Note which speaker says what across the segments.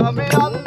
Speaker 1: আমি আন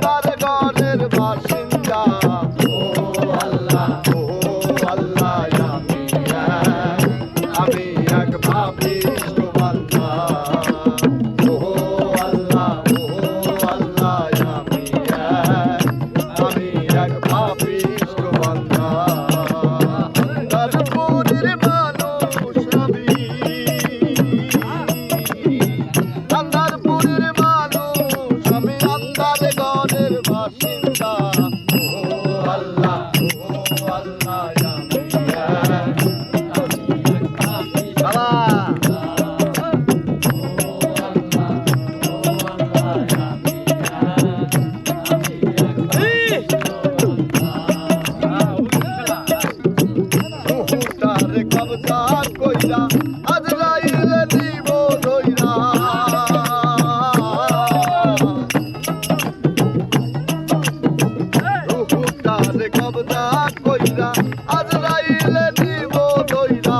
Speaker 1: রে কবদা কইরা, আজ রাইলে দিব দইরা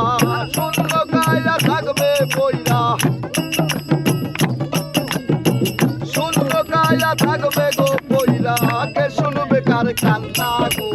Speaker 1: শূন্য কায়রা থাকবে কইরা শূন্য কায়রা থাকবে কান্না গো?